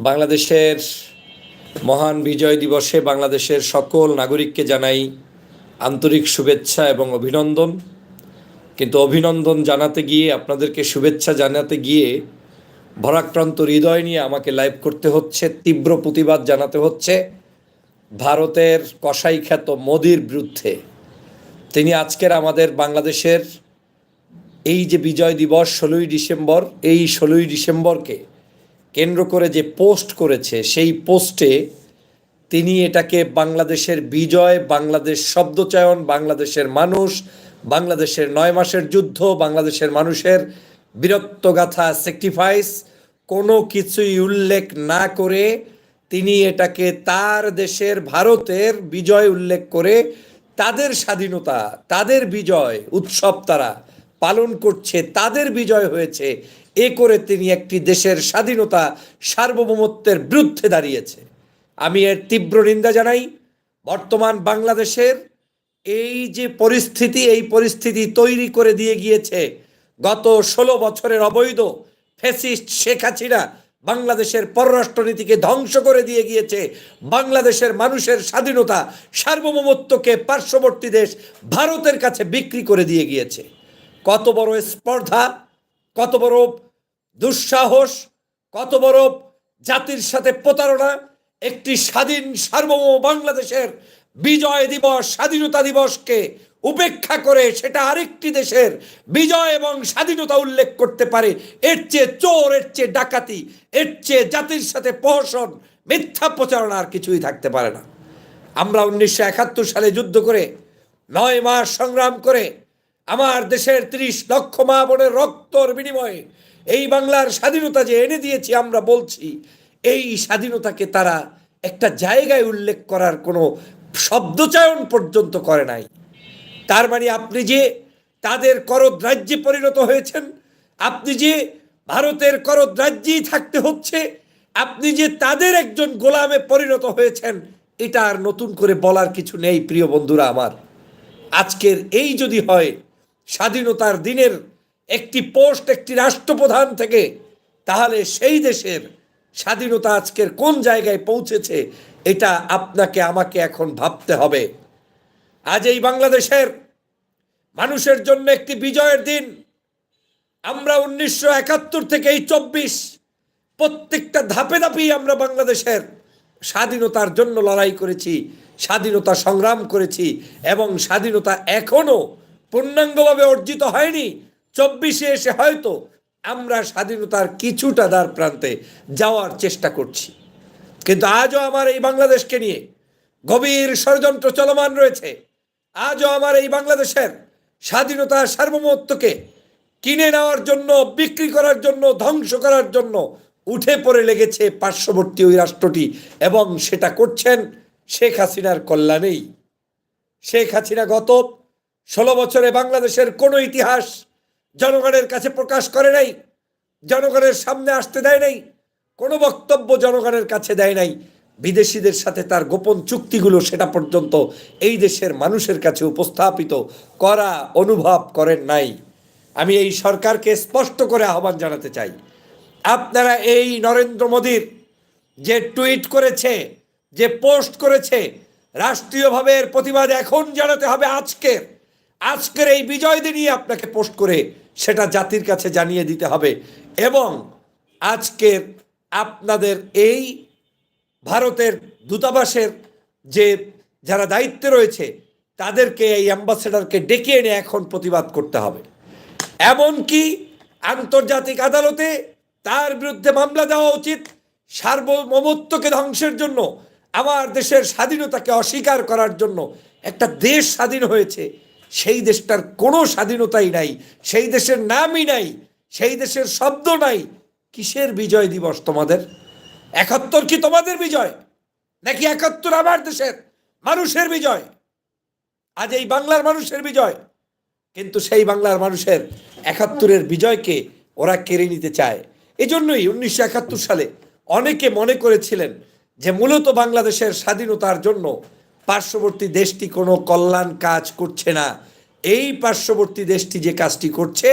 বাংলাদেশের মহান বিজয় দিবসে বাংলাদেশের সকল নাগরিককে জানাই আন্তরিক শুভেচ্ছা এবং অভিনন্দন। কিন্তু অভিনন্দন জানাতে গিয়ে, আপনাদেরকে শুভেচ্ছা জানাতে গিয়ে ভরাক্রান্ত হৃদয় নিয়ে আমাকে লাইভ করতে হচ্ছে, তীব্র প্রতিবাদ জানাতে হচ্ছে ভারতের কসাই খ্যাত মোদির বিরুদ্ধে। তিনি আজকের আমাদের বাংলাদেশের এই যে বিজয় দিবস, ষোলোই ডিসেম্বর, এই ষোলোই ডিসেম্বরকে কেন্দ্র করে যে পোস্ট করেছে, সেই পোস্টে তিনি এটাকে বাংলাদেশের বিজয়, বাংলাদেশ শব্দচয়ন, বাংলাদেশের মানুষ, বাংলাদেশের নয় মাসের যুদ্ধ, বাংলাদেশের মানুষের বীরত্বগাথা স্যাক্রিফাইস কোনো কিছুই উল্লেখ না করে তিনি এটাকে তার দেশের, ভারতের বিজয় উল্লেখ করে তাদের স্বাধীনতা, তাদের বিজয় উৎসব তারা পালন করছে, তাদের বিজয় হয়েছে। এ করে তিনি একটি দেশের স্বাধীনতা, সার্বভৌমত্বের বিরুদ্ধে দাঁড়িয়েছে। আমি এর তীব্র নিন্দা জানাই। বর্তমান বাংলাদেশের এই যে পরিস্থিতি, এই পরিস্থিতি তৈরি করে দিয়ে গিয়েছে, গত ষোলো বছরের অবৈধ ফেসিস্ট শেখ হাসিনা বাংলাদেশের পররাষ্ট্রনীতিকে ধ্বংস করে দিয়ে গিয়েছে। বাংলাদেশের মানুষের স্বাধীনতা, সার্বভৌমত্বকে পার্শ্ববর্তী দেশ ভারতের কাছে বিক্রি করে দিয়ে গিয়েছে। কত বড় স্পর্ধা, কত বড় দুঃসাহস, কত বড় জাতির সাথে প্রতারণা, একটি স্বাধীন সার্বভৌম বাংলাদেশের বিজয় দিবস, স্বাধীনতা দিবসকে উপেক্ষা করে সেটা আরেকটি দেশের বিজয় এবং স্বাধীনতা উল্লেখ করতে পারে। এর চেয়ে চোর, এর চেয়ে ডাকাতি, এর চেয়ে জাতির সাথে প্রহসন, মিথ্যা প্রচারণা আর কিছুই থাকতে পারে না। আমরা উনিশশো একাত্তর সালে যুদ্ধ করে, নয় মাস সংগ্রাম করে আমার দেশের ত্রিশ লক্ষ মা বোনের রক্তর বিনিময়ে এই বাংলার স্বাধীনতা যে এনে দিয়েছি, আমরা বলছি, এই স্বাধীনতাকে তারা একটা জায়গায় উল্লেখ করার কোনো শব্দচয়ন পর্যন্ত করে নাই। তার মানে আপনি যে তাদের করদ্রাজ্যে পরিণত হয়েছেন, আপনি যে ভারতের করদ্রাজ্যেই থাকতে হচ্ছে, আপনি যে তাদের একজন গোলামে পরিণত হয়েছেন, এটা আর নতুন করে বলার কিছু নেই, প্রিয় বন্ধুরা আমার। আজকের এই যদি হয় স্বাধীনতার দিনের একটি পোস্ট, একটি রাষ্ট্রপ্রধান থেকে, তাহলে সেই দেশের স্বাধীনতা আজকের কোন জায়গায় পৌঁছেছে, এটা আপনাকে, আমাকে এখন ভাবতে হবে। আজ এই বাংলাদেশের মানুষের জন্য একটি বিজয়ের দিন। আমরা উনিশশো একাত্তর থেকে এই চব্বিশ, প্রত্যেকটা ধাপে ধাপেই আমরা বাংলাদেশের স্বাধীনতার জন্য লড়াই করেছি, স্বাধীনতা সংগ্রাম করেছি এবং স্বাধীনতা এখনও পূর্ণাঙ্গভাবে অর্জিত হয়নি, চব্বিশে এসে হয়তো আমরা স্বাধীনতার কিছুটা দ্বার প্রান্তে যাওয়ার চেষ্টা করছি। কিন্তু আজও আমার এই বাংলাদেশকে নিয়ে গভীর ষড়যন্ত্র চলমান রয়েছে। আজও আমার এই বাংলাদেশের স্বাধীনতার সার্বভৌমত্বকে কিনে নেওয়ার জন্য, বিক্রি করার জন্য, ধ্বংস করার জন্য উঠে পড়ে লেগেছে পার্শ্ববর্তী ওই রাষ্ট্রটি এবং সেটা করছেন শেখ হাসিনার কল্যাণেই। শেখ হাসিনা গত ষোলো বছরে বাংলাদেশের কোনো ইতিহাস জনগণের কাছে প্রকাশ করে নাই, জনগণের সামনে আসতে দেয় নাই, কোনো বক্তব্য জনগণের কাছে দেয় নাই, বিদেশিদের সাথে তার গোপন চুক্তিগুলো সেটা পর্যন্ত এই দেশের মানুষের কাছে উপস্থাপিত করা অনুভব করেন নাই। আমি এই সরকারকে স্পষ্ট করে আহ্বান জানাতে চাই, আপনারা এই নরেন্দ্র মোদীর যে টুইট করেছে, যে পোস্ট করেছে, রাষ্ট্রীয়ভাবে এর প্রতিবাদ এখন জানাতে হবে আজকের। আজকের এই বিজয় দিনই আপনাকে পোস্ট করে সেটা জাতির কাছে জানিয়ে দিতে হবে এবং আজকের আপনাদের এই ভারতের দূতাবাসের যে যারা দায়িত্বে রয়েছে, তাদেরকে এই অ্যাম্বাসেডারকে ডেকে এনে এখন প্রতিবাদ করতে হবে। এমনকি আন্তর্জাতিক আদালতে তার বিরুদ্ধে মামলা দেওয়া উচিত, সার্বভৌমত্বকে ধ্বংসের জন্য, আমার দেশের স্বাধীনতাকে অস্বীকার করার জন্য একটা দেশ স্বাধীন হয়েছে। সেই দেশটার কোনো স্বাধীনতাই নাই, সেই দেশের নামই নাই, সেই দেশের শব্দ নাই। কিসের বিজয় দিবস তোমাদের? একাত্তর কি তোমাদের বিজয়? নাকি একাত্তর আমার দেশের? মানুষের বিজয়। আজ এই বাংলার মানুষের বিজয়। কিন্তু সেই বাংলার মানুষের একাত্তরের বিজয়কে ওরা কেড়ে নিতে চায়। এজন্যই উনিশশো একাত্তর সালে অনেকে মনে করেছিলেন যে মূলত বাংলাদেশের স্বাধীনতার জন্য পার্শ্ববর্তী দেশটি কোনো কল্যাণ কাজ করছে না। এই পার্শ্ববর্তী দেশটি যে কাজটি করছে,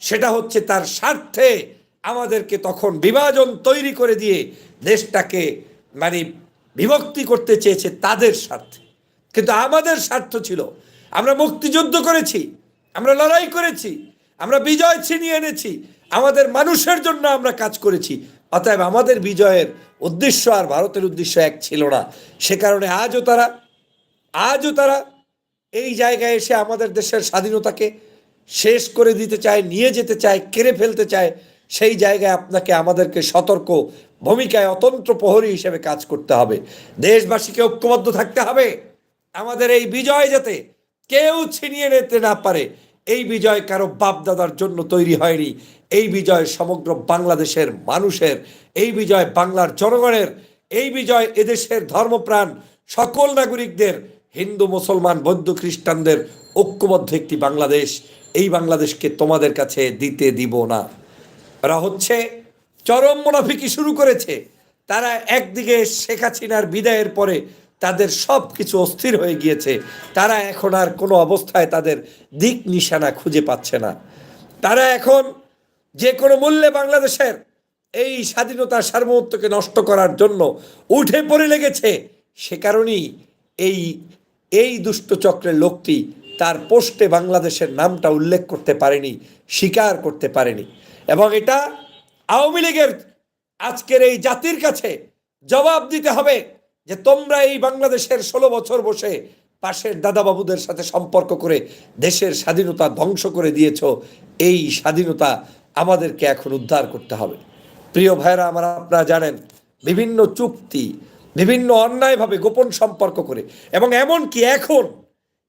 সেটা হচ্ছে তার স্বার্থে আমাদেরকে তখন বিভাজন তৈরি করে দিয়ে দেশটাকে মানে বিভক্তি করতে চেয়েছে তাদের স্বার্থে। কিন্তু আমাদের স্বার্থ ছিল। আমরা মুক্তিযুদ্ধ করেছি, আমরা লড়াই করেছি, আমরা বিজয় ছিনিয়ে এনেছি, আমাদের মানুষের জন্য আমরা কাজ করেছি। অতএব আমাদের বিজয়ের উদ্দেশ্য আর ভারতের উদ্দেশ্য এক ছিল না। সে কারণে আজও তারা আজও তারা এই জায়গায় এসে আমাদের দেশের স্বাধীনতাকে শেষ করে দিতে চায়, নিয়ে যেতে চায়, কেড়ে ফেলতে চায়, সেই জায়গায় আপনাকে আমাদেরকে সতর্ক ভূমিকায় অতন্ত্র প্রহরী হিসেবে কাজ করতে হবে। দেশবাসীকে ঐক্যবদ্ধ থাকতে হবে। আমাদের এই বিজয় যাতে কেউ ছিনিয়ে নিতে না পারে, এই বিজয় কারও বাপদাদার জন্য তৈরি হয়নি। এই বিজয় সমগ্র বাংলাদেশের মানুষের, এই বিজয় বাংলার জনগণের, এই বিজয় এদেশের ধর্মপ্রাণ সকল নাগরিকদের, হিন্দু, মুসলমান, বৌদ্ধ, খ্রিস্টানদের ঐক্যবদ্ধ একটি বাংলাদেশ। এই বাংলাদেশকে তোমাদের কাছে দিতে দিব না। ওরা হচ্ছে চরম মুনাফিকি শুরু করেছে। তারা একদিকে শেখ হাসিনার বিদায়ের পরে তাদের সব কিছু অস্থির হয়ে গিয়েছে। তারা এখন আর কোনো অবস্থায় তাদের দিক নিশানা খুঁজে পাচ্ছে না। তারা এখন যে কোনো মূল্যে বাংলাদেশের এই স্বাধীনতার সার্বভৌমত্বকে নষ্ট করার জন্য উঠে পড়ে লেগেছে, সে কারণেই এই এই দুষ্ট চক্রের লোকটি তার পোস্টে বাংলাদেশের নামটা উল্লেখ করতে পারেনি, স্বীকার করতে পারেনি। এবং এটা আওয়ামী লীগের আজকের এই জাতির কাছে জবাব দিতে হবে যে তোমরা এই বাংলাদেশের ষোলো বছর বসে পাশের দাদাবাবুদের সাথে সম্পর্ক করে দেশের স্বাধীনতা ধ্বংস করে দিয়েছ, এই স্বাধীনতা আমাদেরকে এখন উদ্ধার করতে হবে। প্রিয় ভাইরা আমার আপনারা জানেন, বিভিন্ন চুক্তি, বিভিন্ন অন্যায়ভাবে গোপন সম্পর্ক করে এবং এমনকি এখন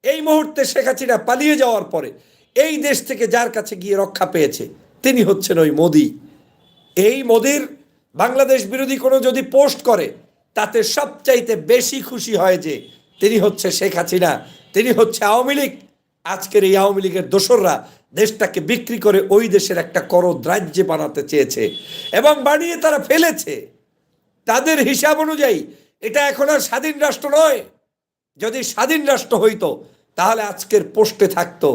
এই মুহূর্তে শেখ হাসিনা পালিয়ে যাওয়ার পরে এই দেশ থেকে যার কাছে গিয়ে রক্ষা পেয়েছে, তিনি হচ্ছেন ওই মোদি। এই মোদির বাংলাদেশ বিরোধী কোনো যদি পোস্ট করে, তাতে সবচাইতে বেশি খুশি হয় যে তিনি হচ্ছে শেখ হাসিনা, তিনি হচ্ছে আওয়ামী লীগ। আজকের এই আওয়ামী লীগের দোসররা দেশটাকে বিক্রি করে ওই দেশের একটা করদ রাজ্যে বানাতে চেয়েছে এবং বানিয়ে তারা ফেলেছে। তাদের হিসাব অনুযায়ী এটা এখন আর স্বাধীন রাষ্ট্র নয়। যদি স্বাধীন রাষ্ট্র হইতো, তাহলে আজকের পোস্টে থাকতো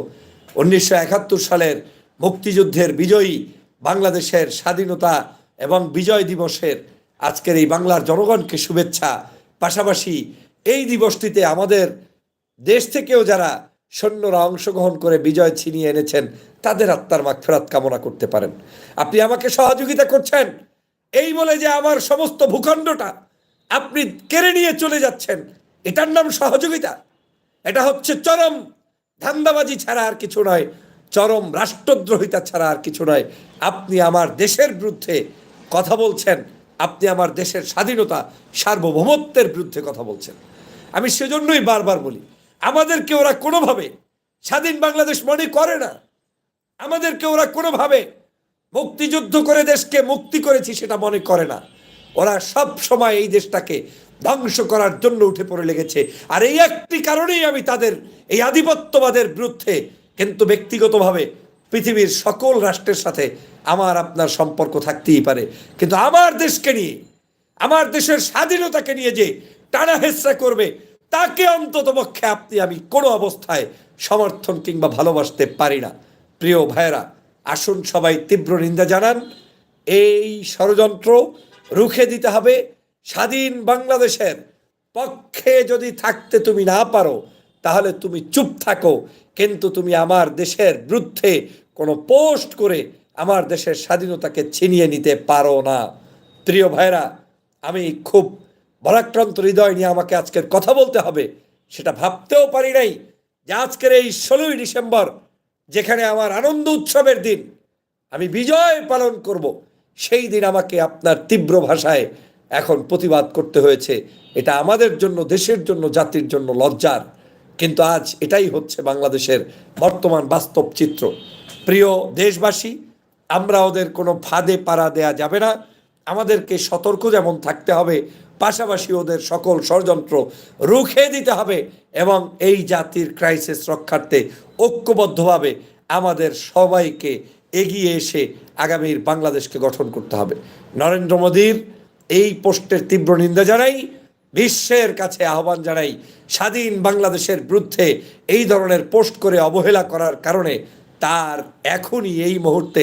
উনিশশো একাত্তর সালের মুক্তিযুদ্ধের বিজয়ী বাংলাদেশের স্বাধীনতা এবং বিজয় দিবসের আজকের এই বাংলার জনগণকে শুভেচ্ছা। পাশাপাশি এই দিবসটিতে আমাদের দেশ থেকেও যারা সৈন্যরা অংশগ্রহণ করে বিজয় ছিনিয়ে এনেছেন, তাদের আত্মার মাগফেরাত কামনা করতে পারেন। আপনি আমাকে সহযোগিতা করছেন। এই বলে যে আমার সমস্ত ভূখণ্ডটা আপনি কেড়ে নিয়ে চলে যাচ্ছেন, এটার নাম সহযোগিতা। এটা হচ্ছে চরম ধান্দাবাজি ছাড়া আর কিছু নয়, চরম রাষ্ট্রদ্রোহিতা ছাড়া আর কিছু নয়। আপনি আমার দেশের বিরুদ্ধে কথা বলছেন, আপনি আমার দেশের স্বাধীনতা সার্বভৌমত্বের বিরুদ্ধে কথা বলছেন। আমি সেজন্যই বারবার বলি আমাদেরকে ওরা কোনোভাবে স্বাধীন বাংলাদেশ মনে করে না। আমাদেরকে ওরা কোনোভাবে মুক্তিযুদ্ধ করে দেশকে মুক্তি করেছি সেটা মনে করে না। ওরা সব সময় এই দেশটাকে ধ্বংস করার জন্য উঠে পড়ে লেগেছে। আর এই একটি কারণেই আমি তাদের, এই আধিপত্যবাদের বিরুদ্ধে কিন্তু ব্যক্তিগতভাবে পৃথিবীর সকল রাষ্ট্রের সাথে আমার, আপনার সম্পর্ক থাকতেই পারে। কিন্তু আমার দেশকে নিয়ে, আমার দেশের স্বাধীনতাকে নিয়ে যে টানা হেসরা করবে তাকে অন্তত পক্ষে আপনি আমি কোনো অবস্থায় সমর্থন কিংবা ভালোবাসতে পারি না। প্রিয় ভাইয়েরা, আসুন সবাই তীব্র নিন্দা জানান। এই ষড়যন্ত্র রুখে দিতে হবে। স্বাধীন বাংলাদেশের পক্ষে যদি থাকতে তুমি না পারো, তাহলে তুমি চুপ থাকো। কিন্তু তুমি আমার দেশের বিরুদ্ধে কোনো পোস্ট করে আমার দেশের স্বাধীনতাকে ছিনিয়ে নিতে পারো না। প্রিয় ভাইরা আমি খুব ভরাক্রান্ত হৃদয় নিয়ে আমাকে আজকের কথা বলতে হবে। সেটা ভাবতেও পারি নাই যে আজকের এই ষোলোই ডিসেম্বর, যেখানে আমার আনন্দ উৎসবের দিন, আমি বিজয় পালন করব। সেই দিন আমাকে আপনার তীব্র ভাষায় এখন প্রতিবাদ করতে হয়েছে। এটা আমাদের জন্য, দেশের জন্য, জাতির জন্য লজ্জার। কিন্তু আজ এটাই হচ্ছে বাংলাদেশের বর্তমান বাস্তব চিত্র। প্রিয় দেশবাসী, আমরা ওদের কোনো ফাঁদে পাড়া দেয়া যাবে না। আমাদেরকে সতর্ক যেমন থাকতে হবে পাশাপাশি ওদের সকল ষড়যন্ত্র রুখে দিতে হবে এবং এই জাতির ক্রাইসিস রক্ষার্থে ঐক্যবদ্ধভাবে আমাদের সবাইকে এগিয়ে এসে আগামীর বাংলাদেশকে গঠন করতে হবে। নরেন্দ্র মোদীর এই পোস্টের তীব্র নিন্দা জানাই, বিশ্বের কাছে আহ্বান জানাই, স্বাধীন বাংলাদেশের বিরুদ্ধে এই ধরনের পোস্ট করে অবহেলা করার কারণে তার এখনই এই মুহূর্তে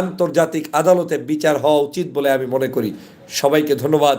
আন্তর্জাতিক আদালতে বিচার হওয়া উচিত বলে আমি মনে করি। সবাইকে ধন্যবাদ।